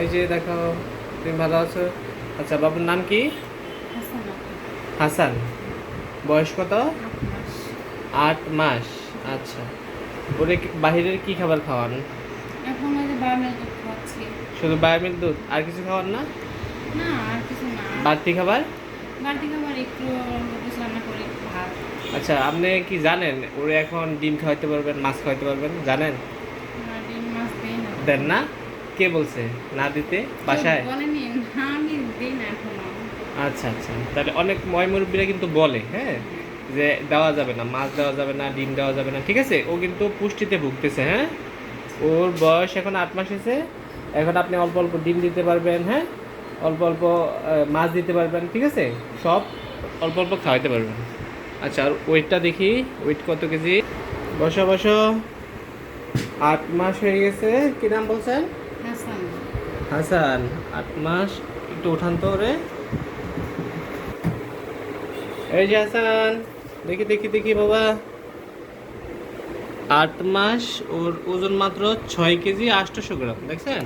এই যে দেখো তুমি ভালো আছো? আচ্ছা বাবুর নাম কি? হাসান বয়স কত? আট মাস। আচ্ছা। ওরে বাহিরের কি খাবার খাওয়ান? এখন শুধু বায়োমিল দুধ? আর কিছু খাওয়ান না? না আর কিছু না। বাড়তি খাবার? বাড়তি খাবার একটু রান্না করি ভাত। আচ্ছা আপনি কি জানেন? ওরে এখন ডিম খাওয়াইতে পারবেন মাছ খাওয়াইতে পারবেন জানেন? ডিম মাছ দেন না? কে বলছে? না দিতে? বাসায়? আচ্ছা আচ্ছা। তাহলে অনেক ময় মুরব্বীরা কিন্তু বলে হ্যাঁ? যে দেওয়া যাবে না মাছ দেওয়া যাবে না ডিম দেওয়া যাবে না ঠিক আছে? ও কিন্তু পুষ্টিতে ভুগতেছে হ্যাঁ? ওর বয়স এখন আট মাস হয়েছে। এখন আপনি অল্প অল্প ডিম দিতে পারবেন হ্যাঁ? অল্প অল্প মাছ দিতে পারবেন ঠিক আছে? সব অল্প অল্প খাওয়াইতে পারবেন। আচ্ছা আর ওয়েটটা দেখি। ওয়েট কত কেজি? বসো বসো। আট মাস হয়ে গেছে। কি নাম বলছেন? হাসান। আট মাস, একটু উঠান তো রে এই যে হাসান, দেখি দেখি দেখি বাবা। আট মাস, ওর ওজন মাত্র ছয় কেজি আটশোশো গ্রাম, দেখছেন?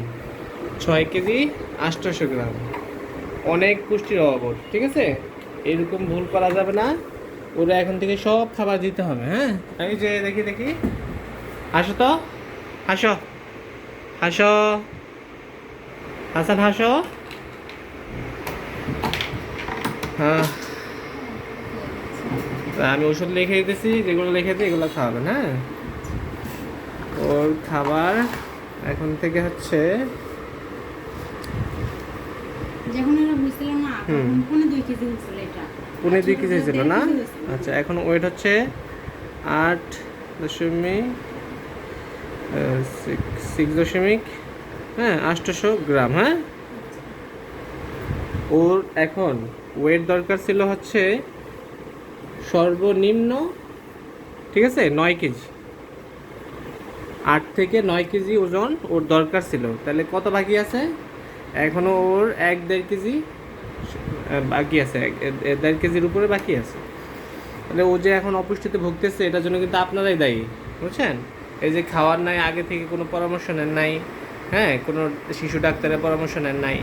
ছয় কেজি আটশোশো গ্রাম। অনেক পুষ্টির অভাব ঠিক আছে? এরকম ভুল করা যাবে না। ওরা এখন থেকে সব খাবার দিতে হবে হ্যাঁ? এই যে দেখি দেখি। হাসো তো হাসো হাসো। হাসান হাসো। হ্যাঁ। তা আমি ওষুধ লিখে দিতেছি যেগুলো লিখে দিই এগুলো খাওয়াবেন হ্যাঁ? ওর খাবার এখন থেকে হচ্ছে পৌনে দুই কেজি হয়েছিল এটা। পুনে দুই কেজি ছিল না। আচ্ছা এখন ওয়েট হচ্ছে আট দশমিক সিক্স দশমিক হ্যাঁ আটশোশো গ্রাম হ্যাঁ? ওর এখন ওয়েট দরকার ছিল হচ্ছে সর্বনিম্ন, ঠিক আছে, নয় কেজি। আট থেকে নয় কেজি ওজন ওর দরকার ছিল। তাহলে কত বাকি আছে? এখনও ওর এক দেড় কেজি বাকি আছে, এক- দেড় কেজির উপরে বাকি আছে। তাহলে ও যে এখন অপুষ্টিতে ভুগতেছে, এটার জন্য কিন্তু আপনারাই দায়ী, বুঝছেন? এই যে খাওয়ার নাই আগে থেকে কোনো পরামর্শ নেন নাই হ্যাঁ কোনো শিশু ডাক্তারের পরামর্শ নেন নাই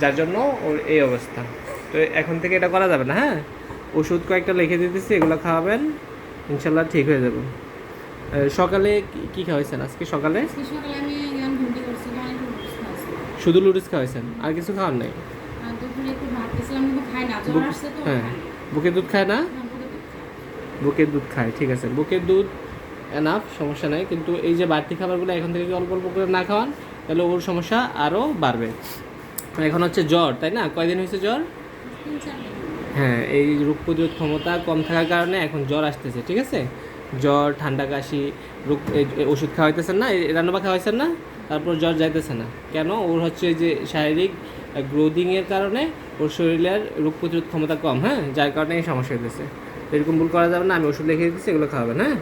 যার জন্য ওর এই অবস্থা। তো এখন থেকে এটা করা যাবে না হ্যাঁ? ওষুধ কয়েকটা লিখে দিতেছি এগুলো খাওয়াবেন ইনশাল্লাহ ঠিক হয়ে যাবে। সকালে কি- কি খাওয়াইছেন? আজকে সকালে? শুধু লুডুস খাওয়াইছেন? আর কিছু খাওয়ার নাই? বুক- হ্যাঁ। বুকের দুধ খায় না? বুকে দুধ বুকের দুধ খায় ঠিক আছে। বুকের দুধ এনাফ সমস্যা নাই। কিন্তু এই যে বাড়তি খাবারগুলো এখন থেকে অল্প অল্প করে না খাওয়ান, তাহলে ওর সমস্যা আরও বাড়বে। এখন হচ্ছে জ্বর, তাই না? কয়দিন হয়েছে জ্বর? হ্যাঁ এই রোগ প্রতিরোধ ক্ষমতা কম থাকার কারণে এখন জ্বর আসতেছে, ঠিক আছে? জ্বর, ঠান্ডা কাশি, রোগ ওষুধ খাওয়াইতেছেন না রান্নাবা খাওয়াইছেন না, তারপর জ্বর যাইতেছে না। কেন? ওর হচ্ছে যে শারীরিক গ্রোদিংয়ের কারণে ওর শরীরের রোগ প্রতিরোধ ক্ষমতা কম হ্যাঁ? যার কারণে এই সমস্যা হইতেছে। এরকম ভুল করা যাবে না, আমি ওষুধ লিখে দিচ্ছি এগুলো খাওয়াবেন হ্যাঁ?